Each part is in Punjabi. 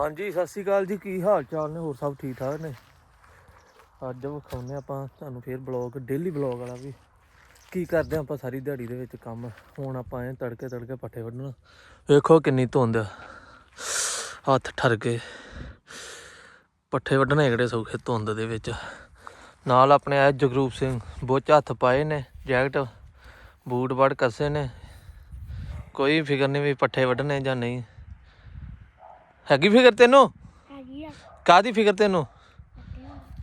ਹਾਂਜੀ, ਸਤਿ ਸ਼੍ਰੀ ਅਕਾਲ ਜੀ। ਕੀ ਹਾਲ ਚਾਲ ਨੇ? ਹੋਰ ਸਭ ਠੀਕ ਠਾਕ ਨੇ? ਅੱਜ ਵਿਖਾਉਂਦੇ ਆਪਾਂ ਤੁਹਾਨੂੰ ਫੇਰ ਬਲੌਗ ਡੇਲੀ ਬਲੌਗ ਵਾਲਾ ਵੀ। ਕੀ ਕਰਦੇ ਆਪਾਂ ਸਾਰੀ ਦਿਹਾੜੀ ਦੇ ਵਿੱਚ ਕੰਮ? ਹੁਣ ਆਪਾਂ ਆਏ ਤੜਕੇ ਤੜਕੇ ਪੱਠੇ ਵੱਢਣਾ। ਵੇਖੋ ਕਿੰਨੀ ਧੁੰਦ ਆ। ਹੱਥ ਠਰ ਗਏ ਪੱਠੇ ਵੱਢਣੇ ਕਿਹੜੇ ਸੌਖੇ ਧੁੰਦ ਦੇ ਵਿੱਚ। ਨਾਲ ਆਪਣੇ ਆਏ ਜਗਰੂਪ ਸਿੰਘ ਬੁੱਚ ਹੱਥ ਪਾਏ ਨੇ, ਜੈਕਟ ਬੂਟ ਵੜ ਕੱਸੇ ਨੇ। ਕੋਈ ਫਿਕਰ ਨਹੀਂ ਵੀ ਪੱਠੇ ਵੱਢਣੇ ਜਾਂ ਨਹੀਂ। ਹੈਗੀ ਫਿਕਰ ਤੈਨੂੰ? ਹੈਗੀ ਆ। ਕਾਦੀ ਫਿਕਰ ਤੈਨੂੰ?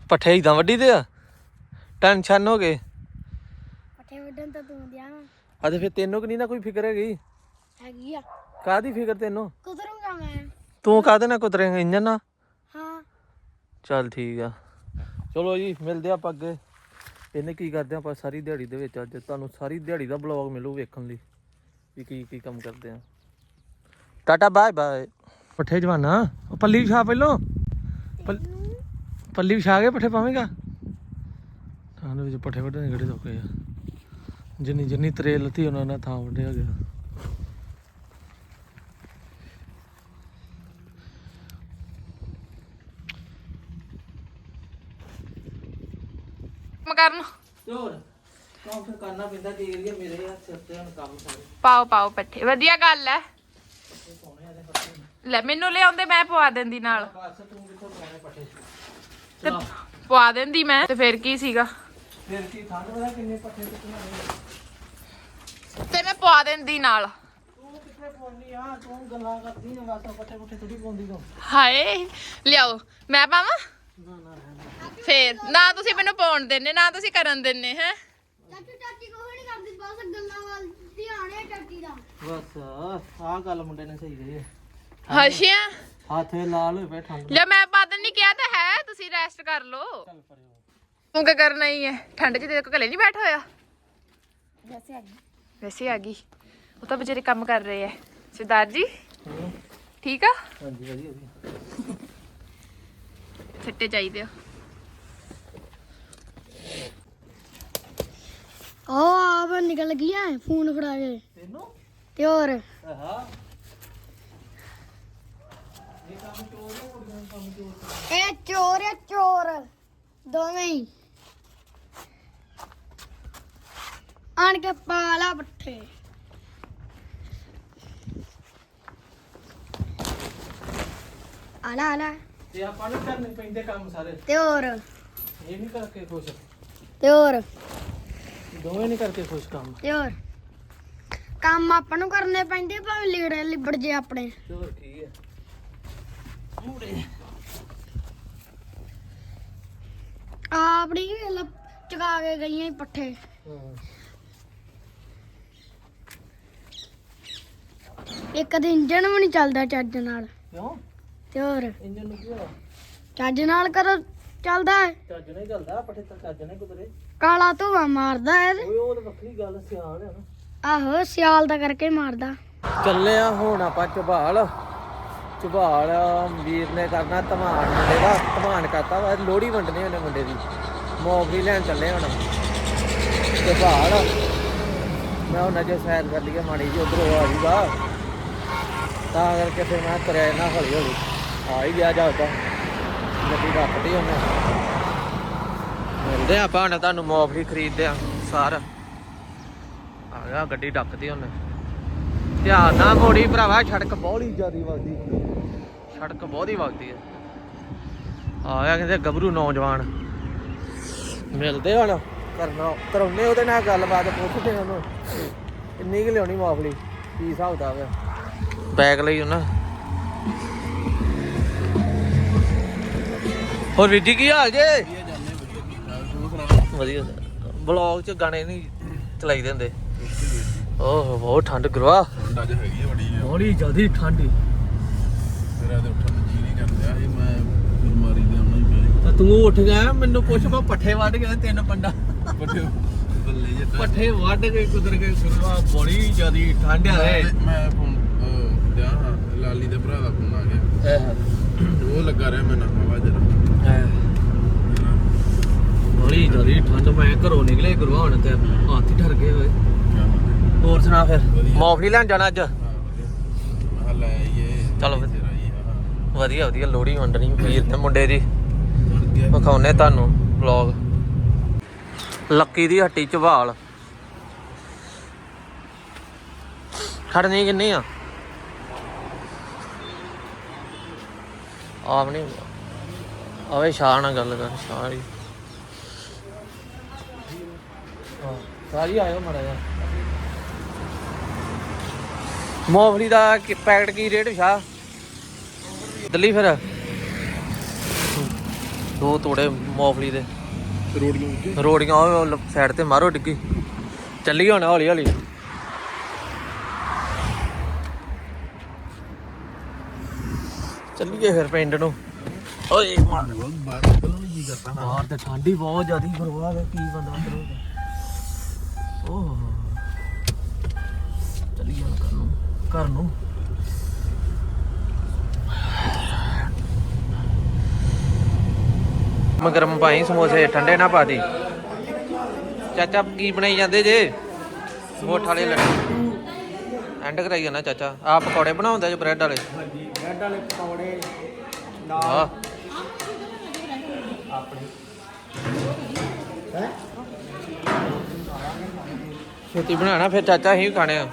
ਪੱਠੇ ਇਦਾਂ ਵੱਢੀ ਦੇ ਆ? ਟੈਨਸ਼ਨ ਹੋ ਗਏ ਪੱਠੇ ਵੱਢਣ ਤਾਂ ਤੂੰ ਦਿਆ ਅੱਜ ਫਿਰ ਤੈਨੂੰ ਕਿ ਨਹੀਂ ਨਾ ਕੋਈ ਫਿਕਰ ਹੈਗੀ? ਹੈਗੀ ਆ। ਕਾਦੀ ਫਿਕਰ ਤੈਨੂੰ? ਕੁਦਰੂੰਗਾ ਮੈਂ। ਤੂੰ ਕਾਦੇ ਨਾਲ ਕੁਤਰੇਂਗਾ? ਇੰਜਨ ਨਾਲ? ਹਾਂ। ਚੱਲ ਠੀਕ ਆ। ਚਲੋ ਜੀ ਮਿਲਦੇ ਆਪਾਂ ਅੱਗੇ। ਇਹਨੇ ਕੀ ਕਰਦੇ ਆਪਾਂ ਸਾਰੀ ਦਿਹਾੜੀ ਦੇ ਵਿੱਚ ਅੱਜ? ਤੁਹਾਨੂੰ ਸਾਰੀ ਦਿਹਾੜੀ ਦਾ ਬਲੌਗ ਮਿਲੂ ਵੇਖਣ ਲਈ। ਵੀ ਕੀ ਕੀ ਕੰਮ ਕਰਦੇ ਆ। ਟਾਟਾ ਬਾਏ ਬਾਏ ਪੱਠੇ ਜਵਾਨਾ? ਉਹ ਪੱਲੀ ਵਿਛਾ ਪਹਿਲੋਂ। ਪੱਲ- ਪੱਲੀ ਵਿਛਾ ਕੇ ਪੱਠੇ ਪਾਵੇਂਗਾ? ਥਾਂ ਦੇ ਵਿੱਚ ਪੱਠੇ ਵੱਢਣੇ ਕਿਹੜੇ ਸੌਖੇ ਆ। ਜਿੰਨੀ ਜਿੰਨੀ ਤਰੇਲ ਲੱਤੀ ਉਹਨਾਂ ਨਾਲ ਥਾਂ ਵੱਢਿਆ ਗਿਆ। ਕੰਮ ਕਰਨ? ਹੋਰ? ਕੰਮ ਫਿਰ ਕਰਨਾ ਪੈਂਦਾ ਕੀ ਕਰੀਏ ਮੇਰੇ ਹੱਥ ਸਿਰ ਤੇ ਹੁਣ ਕੰਮ ਸਾਰੇ। ਪਾਓ ਪਾਓ ਪੱਠੇ। ਵਧੀਆ ਗੱਲ ਐ। ਲੈ ਮੈਨੂੰ ਲਿਆਉਂਦੇ ਮੈਂ ਪਵਾ ਦਿੰਦੀ ਨਾਲ। ਬਸ ਤੂੰ ਕਿੱਥੋਂ ਪਾਉਣੇ ਪੱਠੇ ਤੇ ਪਵਾ ਦਿੰਦੀ ਮੈਂ ਤੇ ਫਿਰ ਕੀ ਸੀਗਾ? ਫਿਰ ਕੀ ਠੰਡ ਵਾਲਾ ਕਿੰਨੇ ਪੱਠੇ ਕਿਤਨਾ ਨਹੀਂ ਤੇ ਮੈਂ ਪਵਾ ਦਿੰਦੀ ਨਾਲ। ਤੂੰ ਕਿੱਥੇ ਪਾਉਣੀ ਆ? ਤੂੰ ਗੱਲਾਂ ਕਰਦੀ ਆ ਬਸ ਪੱਠੇ ਪੁੱਠੇ ਥੋੜੀ ਪਾਉਂਦੀ ਤੂੰ ਹਾਏ ਲਿਆਓ। ਮੈਂ ਪਾਵਾਂ? ਨਾ ਨਾ ਫੇਰ ਨਾ ਤੁਸੀਂ ਮੈਨੂੰ ਪਾਉਣ ਦਿੰਨੇ ਨਾ ਤੁਸੀਂ ਕਰਨ ਦਿੰਨੇ ਹੈ? ਚਾਚੂ ਚਾਚੀ ਕੋਈ ਨਹੀਂ ਕਰਦੀ ਬਸ ਗੱਲਾਂ ਵੱਲ ਧਿਆਨ ਹੈ ਚਾਚੀ ਦਾ। ਬਸ ਆਹ ਗੱਲ ਮੁੰਡੇ ਨੇ ਸਹੀ ਕਹੀ ਹੈ। ਹਸ਼ਿਆ ਹੱਥ ਇਹ ਲਾਲ ਹੋਏ ਪਏ ਠੰਡ ਲੈ ਮੈਂ ਪਾ ਦਿੰਨੀ ਕਿਹਾ ਤਾਂ ਹੈ ਤੁਸੀਂ ਰੈਸਟ ਕਰ ਲਓ। ਚੱਲ ਪਰੇ ਹੋ। ਤੂੰ ਕੀ ਕਰਨਾ ਹੀ ਹੈ ਠੰਡ 'ਚ ਤੇ ਕੋ ਘਲੇ ਨਹੀਂ ਬੈਠ ਹੋਇਆ? ਵੈਸੇ ਆ ਗਈ। ਉਹ ਤਾਂ ਵਿਚਾਰੇ ਕੰਮ ਕਰ ਰਹੇ ਐ। ਸਰਦਾਰ ਜੀ? ਹੂੰ। ਠੀਕ ਆ? ਹਾਂਜੀ ਵਧੀਆ ਵਧੀਆ। ਛੱਟੇ ਚਾਹੀਦੇ ਆ। ਉਹ ਆਪ ਨਿਕਲ ਗਿਆ ਫੋਨ ਫੜਾ ਕੇ। ਤੈਨੂੰ? ਤੇ ਹੋਰ? ਆਹਾ। ਇਹ ਚੋਰ ਹੈ ਚੋਰ। ਦੋਵੇਂ ਹੀ। ਆਣ ਕੇ ਪਾਲਾ ਪੱਠੇ। ਆਲਾ ਆਲਾ। ਤੇ ਆਪਾਂ ਨੂੰ ਕਰਨੇ ਪੈਂਦੇ ਕੰਮ ਸਾਰੇ। ਤੇ ਹੋਰ? ਇਹ ਨਹੀਂ ਕਰਕੇ ਖੁਸ਼। ਤੇ ਹੋਰ? ਦੋਵੇਂ ਨਹੀਂ ਕਰਕੇ ਖੁਸ਼ ਕੰਮ। ਤੇ ਹੋਰ? ਕੰਮ ਆਪਾਂ ਨੂੰ ਕਰਨੇ ਪੈਂਦੇ ਭਾਵੇਂ ਲੀੜੇ ਲਿਬੜ ਜੇ ਆਪਣੇ। ਤੇ ਹੋਰ ਕੀ ਹੈ ਮੁੰਡੇ ਆਪਣੀ ਚੁਕਾ ਕੇ ਗਈਆਂ ਸੀ ਪੱਠੇ। ਇੱਕ ਦਿਨ ਇੰਜਣ ਵੀ ਨਹੀਂ ਚੱਲਦਾ ਚੱਜ ਨਾਲ। ਕਿਉਂ? ਤੇ ਹੋਰ? ਇੰਜਨ ਨੂੰ ਕੀ ਹੋਇਆ? ਚੱਜ ਨਾਲ ਕਰੋ ਚੱਲਦਾ ਹੈ। ਚੱਜ ਨਹੀਂ ਚੱਲਦਾ ਪੱਠੇ ਤਾਂ ਚੱਜ ਨਹੀਂ ਕੁਦਰੇ ਕਾਲਾ ਧੂਆ ਮਾਰਦਾ ਹੈ ਤੇ। ਓਏ ਉਹ ਤਾਂ ਵੱਖਰੀ ਗੱਲ ਸਿਆਣ ਹੈ ਨਾ। ਆਹੋ ਸਿਆਲ ਦਾ ਕਰਕੇ ਮਾਰਦਾ। ਚੱਲੇ ਆ ਹੁਣ ਆਪਾਂ ਝਬਾਲ ਝਬਾਲ ਵੀਰ ਨੇ ਕਰਨਾ ਧਮਾਨ, ਮੁੰਡੇ ਦਾ ਧਮਾਨ ਕਰਤਾ ਵਾ ਲੋੜੀ ਵੰਡਣੀ ਉਹਨੇ ਮੁੰਡੇ ਦੀ। ਮੌਫੀ ਲੈਣ ਚੱਲੇ ਹੁਣ। ਝਬਾਲ ਮੈਂ ਉਹਨਾਂ ਜੋ ਸੈਰ ਕਰ ਲਈਏ, ਮਾੜੀ ਜੀ ਉਧਰੋਂ ਆ ਜੂਗਾ। ਤਾਂ ਕਰਕੇ ਫਿਰ ਮੈਂ ਤੁਰਿਆ ਨਾ ਹੌਲੀ ਹੌਲੀ। ਆ ਹੀ ਗਿਆ ਜਾ ਤਾਂ ਗੱਡੀ ਰੱਖਦੀ ਉਹਨੇ। ਮਿਲਦੇ ਆਪਾਂ, ਹੁਣ ਤੁਹਾਨੂੰ ਮੌਫਲੀ ਖਰੀਦਦੇ ਆ ਸਾਰ। ਆ ਗਿਆ, ਗੱਡੀ ਡੱਕਦੀ ਉਹਨੇ। ਧਿਆਨ ਨਾਲ ਮੋੜੀ ਭਰਾਵਾ, ਸੜਕ ਬਹੁਤ ਜ਼ਿਆਦੀ ਵਗਦੀ ਸੜਕ ਬਹੁਤ ਵਗਦੀ ਹੈ। ਆ ਕਹਿੰਦੇ ਗੱਭਰੂ ਨੌਜਵਾਨ। ਮਿਲਦੇ ਹੁਣ। ਕਰਨਾ ਕਰਾਉਨੇ ਉਹਦੇ ਨਾਲ ਗੱਲਬਾਤ, ਪੁੱਛਦੇ ਉਹਨੂੰ। ਕਿੰਨੀ ਕਿ ਲਿਆਉਣੀ ਮਾਫਲੀ? ਕੀ ਹਿਸਾਬ ਦਾ ਵਾ ਬੈਗ ਲਈ ਉਹਨਾਂ। ਹੋਰ ਵੀਰ ਜੀ, ਕੀ ਹਾਲ ਜੇ? ਵਧੀਆ। ਬਲੌਗ ਚ ਗਾਣੇ ਨਹੀਂ ਚਲਾਈ ਹੁੰਦੇ। ਓਹ ਬਹੁਤ ਠੰਡ ਗੁਰਵਾ ਠੰਡਾ ਜਿਹਾ ਹੈਗੀ ਆ ਬੜੀ। ਆ। ਬੜੀ ਜਲਦੀ ਠੰਡ ਈ। ਮੇਰਾ ਤੇ ਉੱਠਣ ਨੂੰ ਜੀ ਨਹੀਂ ਕਰਦਾ ਸੀ ਮੈਂ ਬਿਮਾਰੀ ਦੇ ਆਉਣਾ ਹੀ ਪਿਆ। ਤਾਂ ਤੂੰ ਉੱਠ ਗਿਆ ਮੈਨੂੰ ਪੁੱਛ ਮੈਂ ਪੱਠੇ ਵੱਢ ਕੇ ਤਿੰਨ ਪੰਡਾ। ਪੱਠੇ ਬੱਲੇ ਜਿਹਾ ਪੱਠੇ ਵੱਢ ਕੇ ਕੁਦਰ ਕੇ ਗੁਰਵਾ ਬੜੀ ਜਿਆਦੀ ਠੰਡ ਆ ਰੇ ਮੈਂ ਫੋਨ ਦਿਆ ਹਾਂ ਲਾਲੀ ਦੇ ਭਰਾ ਦਾ ਫੋਨ ਆ ਗਿਆ। ਉਹ ਲੱਗਾ ਰਿਹਾ ਮੈਂ ਨਾ ਹਵਾ ਜਰਾ ਬੜੀ ਜਿਆਦੀ ਠੰਡ ਮੈਂ ਘਰੋਂ ਨਿਕਲੇ ਗੁਰਵਾ ਹੁਣ ਤੇ ਹੱਥ ਹੀ ਠਰ ਗਏ ਓਏ ਹੋਰ ਸੁਣਾ ਫਿਰ? ਵਧੀਆ। ਮੌਫਲੀ ਲੈਣ ਜਾਣਾ ਅੱਜ? ਲੈ ਆਈਏ। ਚਲੋ ਫਿਰ। ਵਧੀਆ ਵਧੀਆ ਲੋਹੜੀ ਵੰਡਣੀ ਵੀਰ ਤੇ ਮੁੰਡੇ ਦੀ। ਵਿਖਾਉਨੇ ਤੁਹਾਨੂੰ ਵਲੌਗ ਲੱਕੀ ਦੀ ਹੱਟੀ ਝਵਾਲ ਖੜਨੀ ਕਿੰਨੀ ਆ? ਆਪ ਨਹੀਂ ਆਵੇ ਸ਼ਾਹ ਨਾਲ ਗੱਲ ਕਰ ਸ਼ਾਹ ਹੀ ਸਾਰੀ ਆਇਓ ਮੜਾ ਜਾ ਮੂੰਗਫਲੀ ਦਾ ਕੀ- ਪੈਕਟ ਕੀ ਰੇਟ ਸ਼ਾਹ ਦਿੱਲੀ ਫਿਰ। ਦੋ ਤੋੜੇ ਮੂੰਗਫਲੀ ਦੇ। ਰੋੜੀਆਂ ਰੋੜੀਆਂ ਉਹ ਸਾਈਡ ਤੇ ਮਾਰੋ ਡਿੱਗੀ। ਚੱਲੀ ਹੁਣ ਹੌਲੀ ਹੌਲੀ। ਚੱਲੀਏ ਫਿਰ ਪਿੰਡ ਨੂੰ। ਓਏ ਮਾਰ ਬਾਹਰ ਤੇ ਠੰਡੀ ਬਹੁਤ ਜ਼ਿਆਦੀ ਬਰਵਾ ਹੈ ਕੀ ਬੰਦਾ ਕਰੂਗਾ ਓਹ। ਚੱਲੀਏ ਹੁਣ ਨੂੰ। ਘਰ ਨੂੰ। ਮਗਰਮ ਭਾਈ ਸਮੋਸੇ ਠੰਡੇ ਨਾ ਪਾ ਦੀ। ਚਾਚਾ ਕੀ ਬਣਾਈ ਜਾਂਦੇ ਜੇ? ਮੋਠ ਵਾਲੇ ਲੱਡੂ। ਐਂਡ ਕਰਾਈ ਜਾਣਾ ਚਾਚਾ। ਆ ਪਕੌੜੇ ਬਣਾਉਂਦਾ ਜੇ ਬ੍ਰੈਡ ਵਾਲੇ। ਹਾਂਜੀ ਬ੍ਰੈਡ ਵਾਲੇ ਪਕੌੜੇ ਹਾਂ? ਛੇਤੀ ਬਣਾਣਾ ਫਿਰ ਚਾਚਾ ਹੀ ਖਾਣੇ ਆ।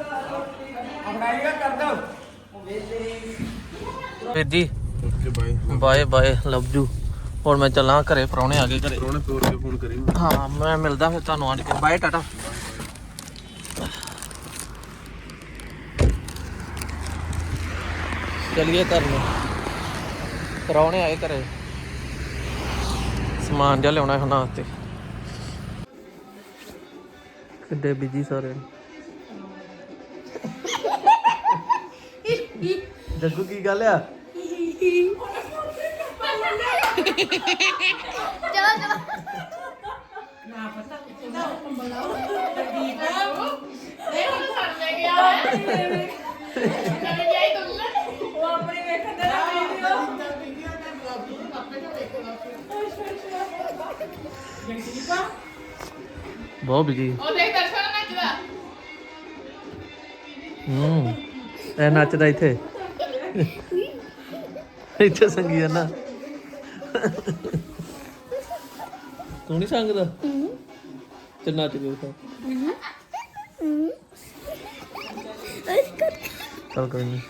Okay bye bye bye love you ਹੁਣ ਮੈਂ ਚੱਲਾਂ ਘਰੇ ਪਰੌਣੇ ਆ ਗਏ ਘਰੇ। ਰੋਣੇ ਤੋੜ ਕੇ ਫੋਨ ਕਰੀ ਹਾਂ ਮੈਂ ਮਿਲਦਾ ਫਿਰ ਤੁਹਾਨੂੰ ਆਣ ਕੇ। ਬਾਏ ਟਾਟਾ। ਚਲਿਏ ਘਰ ਨੂੰ। ਪਰੌਣੇ ਆਏ ਘਰੇ। ਸਮਾਨ ਜਿਹਾ ਲਿਆਉਣਾ ਹੈ ਉਹਨਾਂ ਵਾਸਤੇ। ਕਿੱਡੇ ਬਿਜ਼ੀ ਸਾਰੇ ਜੱਗੂ ਕੀ ਗੱਲ ਆ? ਚਲੋ ਚਲੋ ਬਹੁਤ ਬਿਜ਼ੀ ਉਹ ਦੇਖ ਦਰਸ਼ਨ ਨੱਚਦਾ। ਹੂੰ। ਇਹ ਨੱਚਦਾ ਇੱਥੇ। ਇੱਥੇ ਸੰਗੀ ਜਾਂਦਾ ਤੂੰ ਨਹੀਂ ਸੰਗਦਾ? ਤੇ ਨੱਚ ਕੇ ਉਠਾ ਚਲ ਕੋਈ ਨਹੀਂ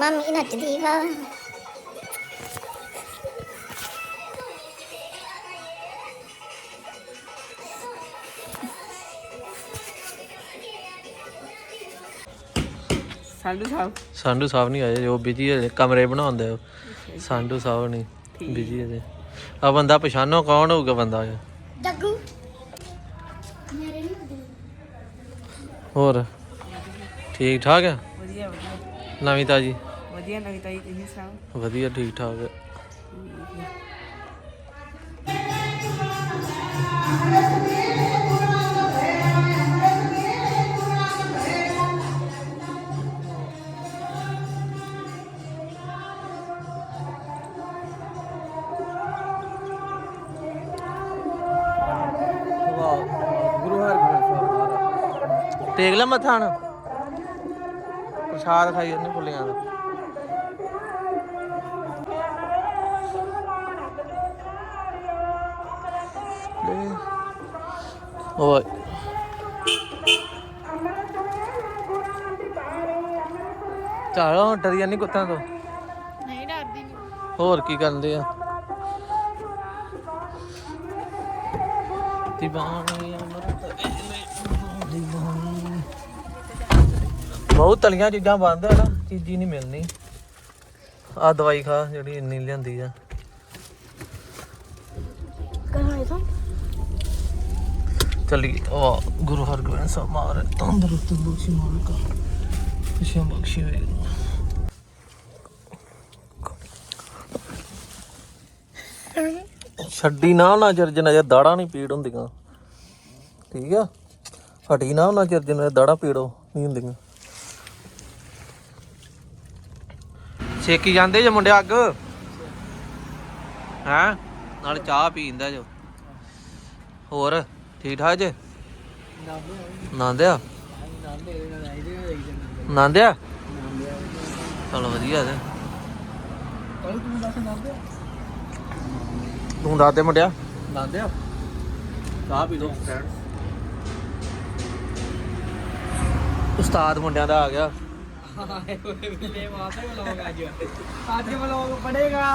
ਮੰਮੀ ਨੱਚਦੀ ਵਾ ਸਾਡੂ ਸਾਹਿਬ? ਸੰਡੂ ਸਾਹਿਬ ਨਹੀਂ ਆਏ ਉਹ ਬਿਜ਼ੀ ਹੈ ਕਮਰੇ ਬਣਾਉਂਦੇ ਉਹ। ਸੰਡੂ ਸਾਹਿਬ ਨਹੀਂ ਬਿਜ਼ੀ ਹੈ ਆ ਬੰਦਾ ਪਛਾਣੋ ਕੌਣ ਹੋਊਗਾ ਬੰਦਾ? ਇਹ? ਜੱਗੂ ਮੇਰੇ ਨਹੀਂ ਹੋਰ? ਠੀਕ ਠਾਕ ਹੈ? ਵਧੀਆ ਵਧੀਆ। ਨਵੀਂ ਤਾਜੀ? ਵਧੀਆ ਲੱਗਦਾ ਜੀ ਤੁਸੀਂ ਸਾਹਿਬ ਵਧੀਆ ਠੀਕ ਠਾਕ ਹੈ। ਟੇਕ ਲੈ ਮੱਥਾ ਪ੍ਰਸ਼ਾਦ ਖਾਈ ਜਾਂਦੇ ਫੁੱਲੀਆਂ ਦਾ। ਓਏ। ਚਾਲੋ ਡਰੀਆਂ ਨਹੀਂ ਕੁੱਤਾਂ ਤੋਂ। ਨਹੀਂ ਡਰਦੀ ਨਹੀਂ ਹੋਰ ਕੀ ਕਰਦੇ ਆ। ਦੀਵਾਨੀ ਅਮਰਤ ਦੀਵਾਨੀ ਬਹੁਤ ਤਲੀਆਂ ਚੀਜ਼ਾਂ ਬੰਦ ਆ ਨਾ ਚੀਜ਼ੀ ਨਹੀਂ ਮਿਲਣੀ। ਆ ਦਵਾਈ ਖਾ ਜਿਹੜੀ ਇੰਨੀ ਲਿਆਂਦੀ ਆ। ਕਹਾਂ ਇਹ ਚੱਲੀ ਉਹ ਗੁਰੂ ਹਰਗੋਬਿੰਦ ਸਾਹਿਬ ਮਾਰ ਤੰਦਰੁਸਤ ਬਖਸ਼ੀ ਮਾਲਕਾ ਖੁਸ਼ੀਆਂ ਬਖਸ਼ੀ ਹੋਏ ਛੱਡੀ ਨਾ ਨਾ ਚਿਰ ਜਿੰਨਾ ਚਿਰ ਦਾੜਾ ਨਹੀਂ ਪੀੜ ਹੁੰਦੀਆਂ। ਠੀਕ ਆ? ਹਟੀ ਨਾ ਨਾ ਚਿਰ ਜਿੰਨਾ ਚਿਰ ਦਾੜਾ ਪੀੜੋ ਨਹੀਂ ਹੁੰਦੀਆਂ। ਛੇਕੀ ਜਾਂਦੇ ਜੇ ਮੁੰਡੇ ਅੱਗ? ਹੈਂ? ਨਾਲ ਚਾਹ ਪੀਂਦਾ ਜੋ। ਹੋਰ ਠੀਕ ਠਾਕ ਜੇ? ਨਾਂਦਿਆ? ਨਾਂਦਿਆ? ਚਲੋ ਵਧੀਆ ਤੇ। ਤੂੰ ਦੱਸ ਦੇ ਮੁੰਡਿਆ। ਨਾਂਦਿਆ? ਚਾਹ ਪੀ ਲੋ ਉਸਤਾਦ ਮੁੰਡਿਆਂ ਦਾ ਆ ਗਿਆ। ਅੱਜ ਵਲੋਗ ਪੜੇਗਾ